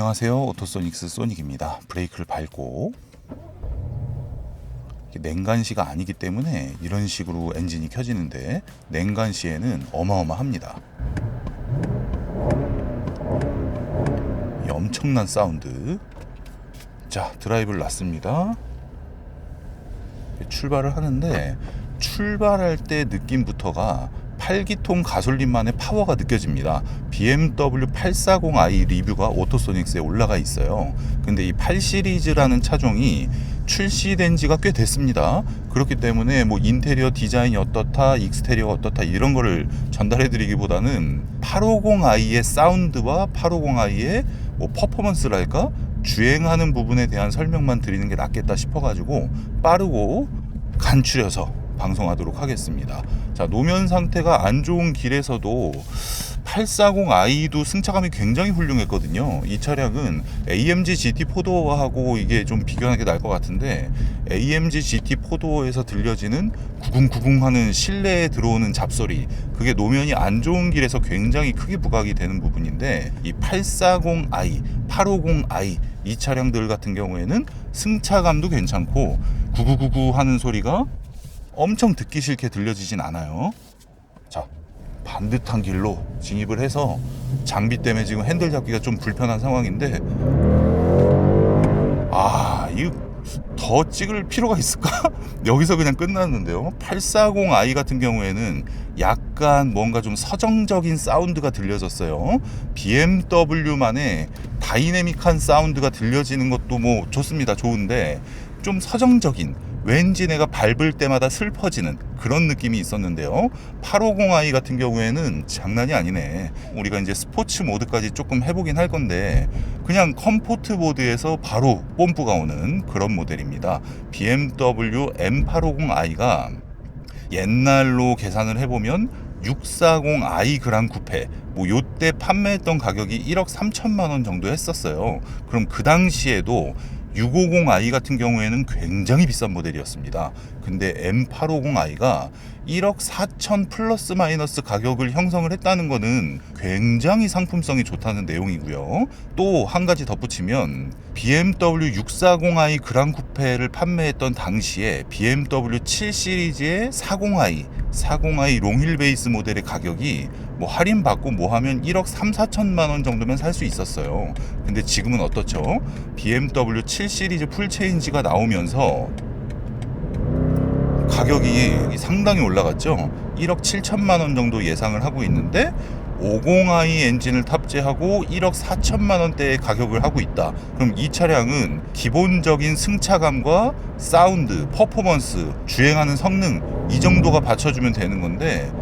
네, 안녕하세요. 오토소닉스 소닉입니다. 브레이크를 밟고 냉간시가 아니기 때문에 이런 식으로 엔진이 켜지는데 냉간시에는 어마어마합니다. 이 엄청난 사운드. 자, 드라이브를 놨습니다. 출발을 하는데 출발할 때 느낌부터가 8기통 가솔린만의 파워가 느껴집니다. BMW 840i 리뷰가 오토소닉스에 올라가 있어요. 근데 이 8 시리즈라는 차종이 출시된 지가 꽤 됐습니다. 그렇기 때문에 뭐 인테리어 디자인이 어떻다, 익스테리어가 어떻다 이런 거를 전달해 드리기보다는 850i의 사운드와 850i의 뭐 퍼포먼스랄까 주행하는 부분에 대한 설명만 드리는 게 낫겠다 싶어 가지고 빠르고 간추려서 방송하도록 하겠습니다. 자, 노면 상태가 안 좋은 길에서도 840i도 승차감이 굉장히 훌륭했거든요. 이 차량은 AMG GT 포도하고 이게 좀 비교하는 게 나을 것 같은데 AMG GT 포도에서 들려지는 구궁구궁 하는 실내에 들어오는 잡소리 그게 노면이 안 좋은 길에서 굉장히 크게 부각이 되는 부분인데 이 840i, 850i 이 차량들 같은 경우에는 승차감도 괜찮고 구구구구 하는 소리가 엄청 듣기 싫게 들려지진 않아요. 자, 반듯한 길로 진입을 해서 장비 때문에 지금 핸들 잡기가 좀 불편한 상황인데 아, 이거 더 찍을 필요가 있을까? 여기서 그냥 끝났는데요. 840i 같은 경우에는 약간 뭔가 좀 서정적인 사운드가 들려졌어요. BMW만의 다이내믹한 사운드가 들려지는 것도 뭐 좋습니다. 좋은데 좀 서정적인 왠지 내가 밟을 때마다 슬퍼지는 그런 느낌이 있었는데요. 850i 같은 경우에는 장난이 아니네. 우리가 이제 스포츠 모드까지 조금 해보긴 할 건데 그냥 컴포트 모드에서 바로 뽐뿌가 오는 그런 모델입니다. BMW M850i가 옛날로 계산을 해보면 640i 그랑 쿠페 뭐 요때 판매했던 가격이 1억 3천만 원 정도 했었어요. 그럼 그 당시에도 650i 같은 경우에는 굉장히 비싼 모델이었습니다. 근데 M850i가 1억 4천 플러스 마이너스 가격을 형성을 했다는 것은 굉장히 상품성이 좋다는 내용이고요. 또 한 가지 덧붙이면 BMW 640i 그랑 쿠페를 판매했던 당시에 BMW 7 시리즈의 40i, 40i 롱힐 베이스 모델의 가격이 뭐 할인 받고 뭐 하면 1억 3, 4천만 원 정도면 살 수 있었어요. 근데 지금은 어떻죠? BMW 7 시리즈 풀 체인지가 나오면서 가격이 상당히 올라갔죠. 1억 7천만 원 정도 예상을 하고 있는데 50i 엔진을 탑재하고 1억 4천만 원대의 가격을 하고 있다. 그럼 이 차량은 기본적인 승차감과 사운드, 퍼포먼스, 주행하는 성능 이 정도가 받쳐주면 되는 건데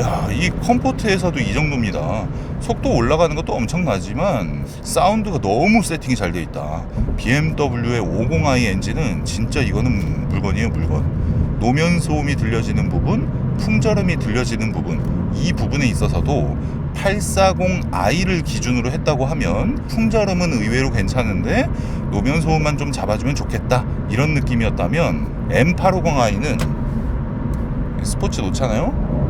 야, 이 컴포트에서도 이 정도입니다. 속도 올라가는 것도 엄청나지만 사운드가 너무 세팅이 잘 돼 있다. BMW의 50i 엔진은 진짜 이거는 물건이에요, 물건. 노면 소음이 들려지는 부분, 풍절음이 들려지는 부분, 이 부분에 있어서도 840i를 기준으로 했다고 하면 풍절음은 의외로 괜찮은데 노면 소음만 좀 잡아주면 좋겠다. 이런 느낌이었다면 M850i는 스포츠 놓잖아요.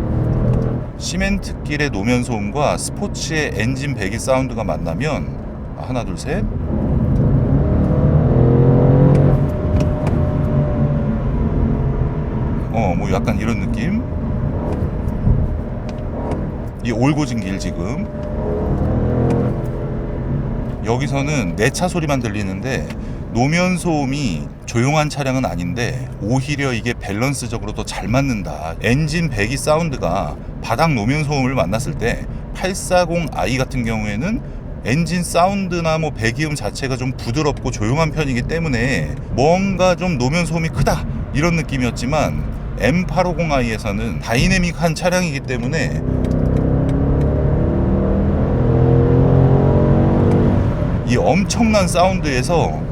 시멘트 길의 노면 소음과 스포츠의 엔진 배기 사운드가 만나면 하나 둘 셋. 어, 뭐 약간 이런 느낌. 이 올고진 길 지금. 여기서는 내 차 소리만 들리는데 노면 소음이 조용한 차량은 아닌데 오히려 이게 밸런스적으로 더 잘 맞는다. 엔진 배기 사운드가 바닥 노면 소음을 만났을 때 840i 같은 경우에는 엔진 사운드나 뭐 배기음 자체가 좀 부드럽고 조용한 편이기 때문에 뭔가 좀 노면 소음이 크다 이런 느낌이었지만 M850i에서는 다이내믹한 차량이기 때문에 이 엄청난 사운드에서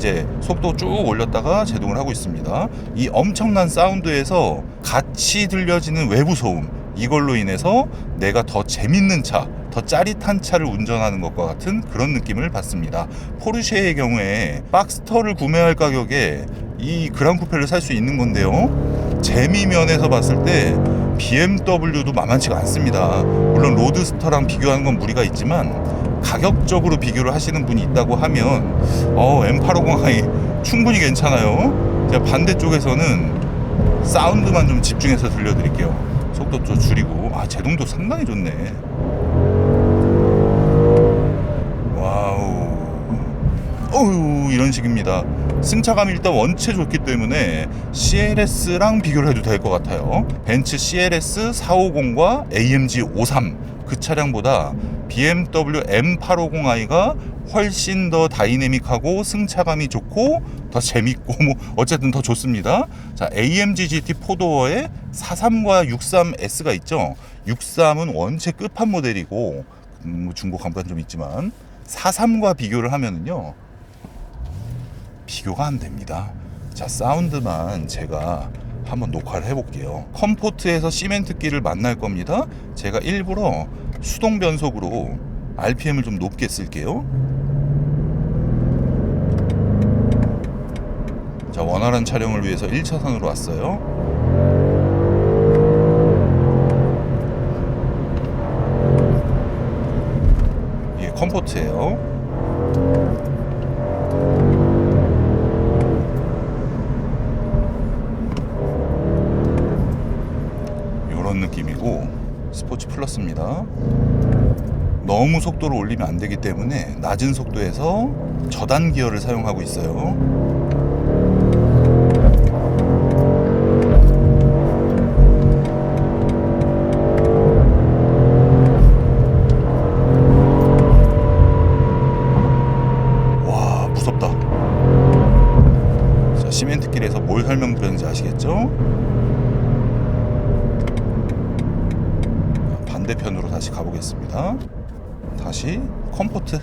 이제 속도 쭉 올렸다가 제동을 하고 있습니다. 이 엄청난 사운드에서 같이 들려지는 외부 소음 이걸로 인해서 내가 더 재밌는 차, 더 짜릿한 차를 운전하는 것과 같은 그런 느낌을 받습니다. 포르쉐의 경우에 박스터를 구매할 가격에 이 그랑 쿠페를 살 수 있는 건데요. 재미 면에서 봤을 때 BMW도 만만치가 않습니다. 물론 로드스터랑 비교하는 건 무리가 있지만 가격적으로 비교를 하시는 분이 있다고 하면 어, M850i 충분히 괜찮아요. 제가 반대쪽에서는 사운드만 좀 집중해서 들려드릴게요. 속도 좀 줄이고 아 제동도 상당히 좋네. 와우. 어우 이런 식입니다. 승차감이 일단 원체 좋기 때문에 CLS랑 비교를 해도 될 것 같아요. 벤츠 CLS 450과 AMG 53 그 차량보다 BMW M850i가 훨씬 더 다이내믹하고 승차감이 좋고 더 재밌고 뭐 어쨌든 더 좋습니다. 자 AMG GT 4도어에 43과 63S가 있죠. 63은 원체 끝판 모델이고 음, 뭐 중고 감가 좀 있지만 43과 비교를 하면은요 비교가 안 됩니다. 자, 사운드만 제가 한번 녹화를 해볼게요. 컴포트에서 시멘트끼를 만날 겁니다. 제가 일부러 수동 변속으로 RPM을 좀 높게 쓸게요. 자, 원활한 촬영을 위해서 1차선으로 왔어요. 이게 컴포트예요. 이런 느낌이고 스포츠 플러스입니다. 너무 속도를 올리면 안 되기 때문에 낮은 속도에서 저단 기어를 사용하고 있어요. 와 무섭다. 자 시멘트길에서 뭘 설명드렸는지 아시겠죠? 반대편으로 다시 가보겠습니다. 다시 컴포트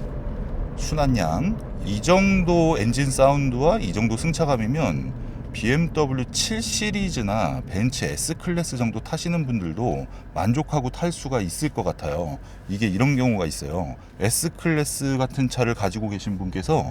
순한양 이 정도 엔진 사운드와 이 정도 승차감이면 BMW 7 시리즈나 벤츠 S 클래스 정도 타시는 분들도 만족하고 탈 수가 있을 것 같아요. 이게 이런 경우가 있어요. S 클래스 같은 차를 가지고 계신 분께서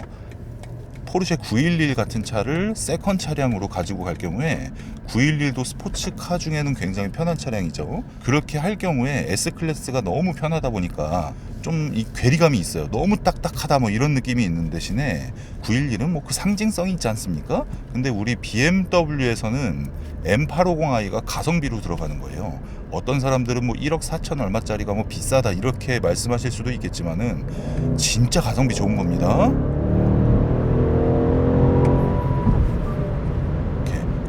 포르쉐 911 같은 차를 세컨 차량으로 가지고 갈 경우에 911도 스포츠카 중에는 굉장히 편한 차량이죠. 그렇게 할 경우에 S 클래스가 너무 편하다 보니까 좀 이 괴리감이 있어요. 너무 딱딱하다 뭐 이런 느낌이 있는 대신에 911은 뭐 그 상징성이 있지 않습니까? 근데 우리 BMW에서는 M850i가 가성비로 들어가는 거예요. 어떤 사람들은 뭐 1억 4천 얼마짜리가 뭐 비싸다 이렇게 말씀하실 수도 있겠지만은 진짜 가성비 좋은 겁니다.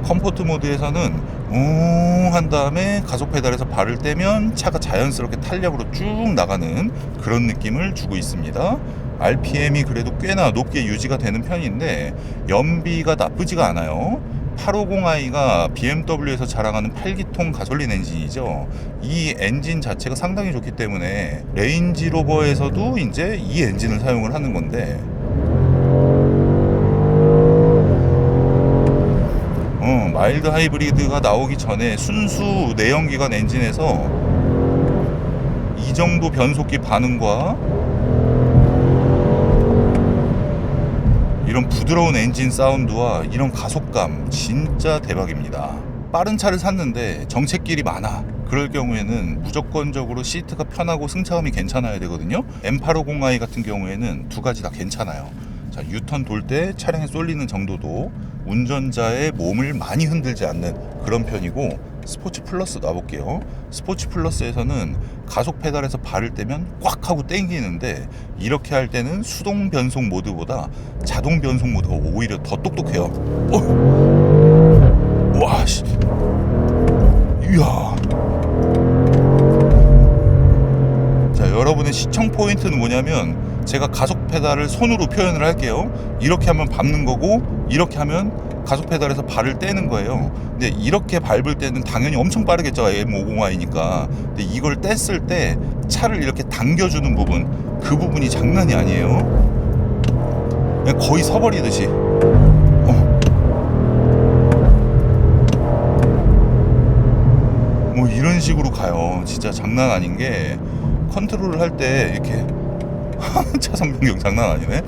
컴포트 모드에서는 우한 다음에 가속 페달에서 발을 떼면 차가 자연스럽게 탄력으로 쭉 나가는 그런 느낌을 주고 있습니다. RPM이 그래도 꽤나 높게 유지가 되는 편인데 연비가 나쁘지가 않아요. 850i가 BMW에서 자랑하는 8기통 가솔린 엔진이죠. 이 엔진 자체가 상당히 좋기 때문에 레인지 로버에서도 이제 이 엔진을 사용을 하는 건데 마일드 하이브리드가 나오기 전에 순수 내연기관 엔진에서 이 정도 변속기 반응과 이런 부드러운 엔진 사운드와 이런 가속감 진짜 대박입니다. 빠른 차를 샀는데 정체길이 많아. 그럴 경우에는 무조건적으로 시트가 편하고 승차감이 괜찮아야 되거든요. M850i 같은 경우에는 두 가지 다 괜찮아요. 자, 유턴 돌 때 차량에 쏠리는 정도도 운전자의 몸을 많이 흔들지 않는 그런 편이고 스포츠 플러스 놔볼게요. 스포츠 플러스에서는 가속 페달에서 발을 떼면 꽉 하고 땡기는데 이렇게 할 때는 수동 변속 모드보다 자동 변속 모드가 오히려 더 똑똑해요. 어. 와, 씨. 이야. 자, 여러분의 시청 포인트는 뭐냐면 제가 가속 페달을 손으로 표현을 할게요. 이렇게 하면 밟는 거고 이렇게 하면 가속 페달에서 발을 떼는 거예요. 근데 이렇게 밟을 때는 당연히 엄청 빠르겠죠. M50i니까. 근데 이걸 뗐을 때 차를 이렇게 당겨주는 부분 그 부분이 장난이 아니에요. 그냥 거의 서버리듯이. 어. 뭐 이런 식으로 가요. 진짜 장난 아닌 게 컨트롤을 할 때 이렇게 차선 변경 장난 아니네.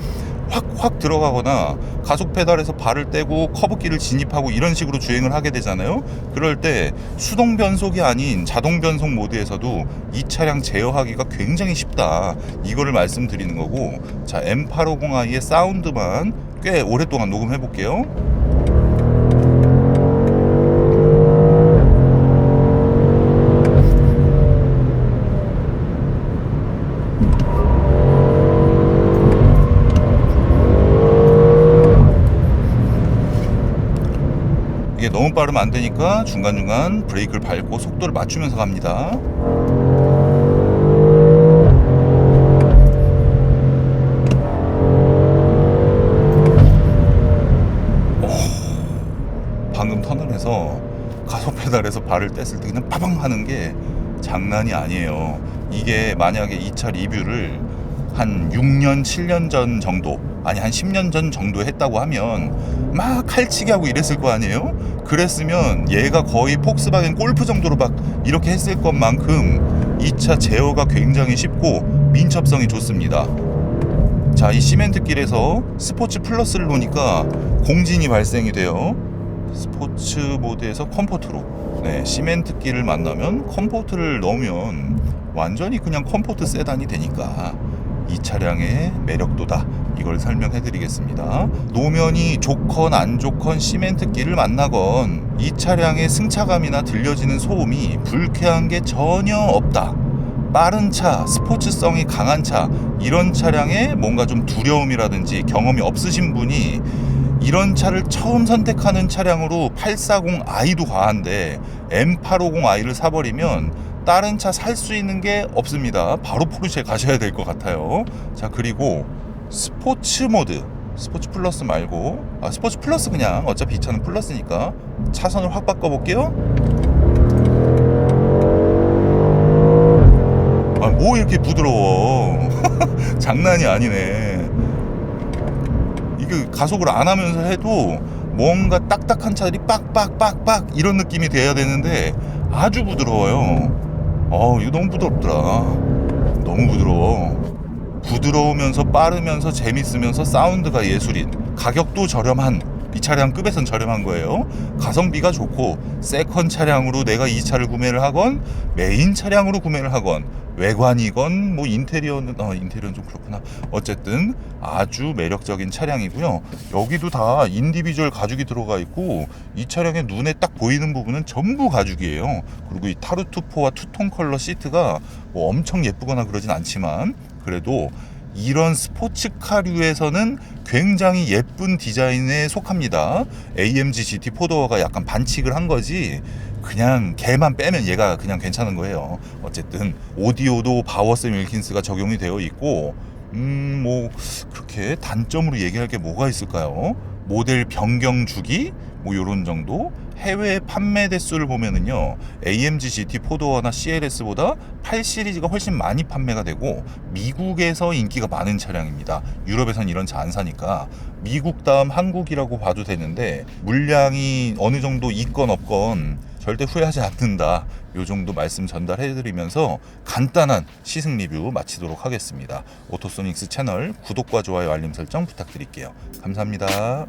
확확 들어가거나 가속 페달에서 발을 떼고 커브길을 진입하고 이런 식으로 주행을 하게 되잖아요. 그럴 때 수동 변속이 아닌 자동 변속 모드에서도 이 차량 제어하기가 굉장히 쉽다. 이거를 말씀드리는 거고 자 M850i의 사운드만 꽤 오랫동안 녹음해 볼게요. 이게 너무 빠르면 안 되니까 중간중간 브레이크를 밟고 속도를 맞추면서 갑니다. 오, 방금 터널에서 가속 페달에서 발을 뗐을 때 그냥 빠방 하는 게 장난이 아니에요. 이게 만약에 이 차 리뷰를 한 6년, 7년 전 정도, 아니 한 10년 전 정도 했다고 하면 막 칼치기 하고 이랬을 거 아니에요? 그랬으면 얘가 거의 폭스바겐 골프 정도로 막 이렇게 했을 것만큼 이차 제어가 굉장히 쉽고 민첩성이 좋습니다. 자, 이 시멘트 길에서 스포츠 플러스를 놓으니까 공진이 발생이 돼요. 스포츠 모드에서 컴포트로. 네, 시멘트 길을 만나면 컴포트를 넣으면 완전히 그냥 컴포트 세단이 되니까 이 차량의 매력도다. 이걸 설명해 드리겠습니다. 노면이 좋건 안 좋건 시멘트 길을 만나건 이 차량의 승차감이나 들려지는 소음이 불쾌한 게 전혀 없다. 빠른 차, 스포츠성이 강한 차, 이런 차량에 뭔가 좀 두려움이라든지 경험이 없으신 분이 이런 차를 처음 선택하는 차량으로 840i도 과한데 M850i를 사버리면 다른 차 살 수 있는 게 없습니다. 바로 포르쉐 가셔야 될 것 같아요. 자, 그리고 스포츠 모드. 스포츠 플러스 말고 아 스포츠 플러스 그냥 어차피 이 차는 플러스니까 차선을 확 바꿔볼게요 아 뭐 이렇게 부드러워 장난이 아니네 이게 가속을 안 하면서 해도 뭔가 딱딱한 차들이 빡빡빡빡 이런 느낌이 돼야 되는데 아주 부드러워요 어 이거 너무 부드럽더라. 너무 부드러워. 부드러우면서 빠르면서 재밌으면서 사운드가 예술인. 가격도 저렴한 이 차량 급에선 저렴한 거예요. 가성비가 좋고 세컨 차량으로 내가 이 차를 구매를 하건 메인 차량으로 구매를 하건 외관이건 뭐 인테리어는 어, 인테리어는 좀 그렇구나. 어쨌든 아주 매력적인 차량이고요. 여기도 다 인디비주얼 가죽이 들어가 있고 이 차량의 눈에 딱 보이는 부분은 전부 가죽이에요. 그리고 이 타르투포와 투톤 컬러 시트가 뭐 엄청 예쁘거나 그러진 않지만 그래도 이런 스포츠카류에서는 굉장히 예쁜 디자인에 속합니다. AMG GT 포도어가 약간 반칙을 한 거지. 그냥 걔만 빼면 얘가 그냥 괜찮은 거예요. 어쨌든 오디오도 바워스 윌킨스가 적용이 되어 있고 음 뭐 그렇게 단점으로 얘기할 게 뭐가 있을까요? 모델 변경 주기 뭐 요런 정도? 해외 판매 대수를 보면은요 AMG GT 포도어나 CLS보다 8 시리즈가 훨씬 많이 판매가 되고 미국에서 인기가 많은 차량입니다. 유럽에선 이런 차 안 사니까. 미국 다음 한국이라고 봐도 되는데 물량이 어느 정도 있건 없건 절대 후회하지 않는다. 요 정도 말씀 전달해 드리면서 간단한 시승 리뷰 마치도록 하겠습니다. 오토소닉스 채널 구독과 좋아요 알림 설정 부탁드릴게요. 감사합니다.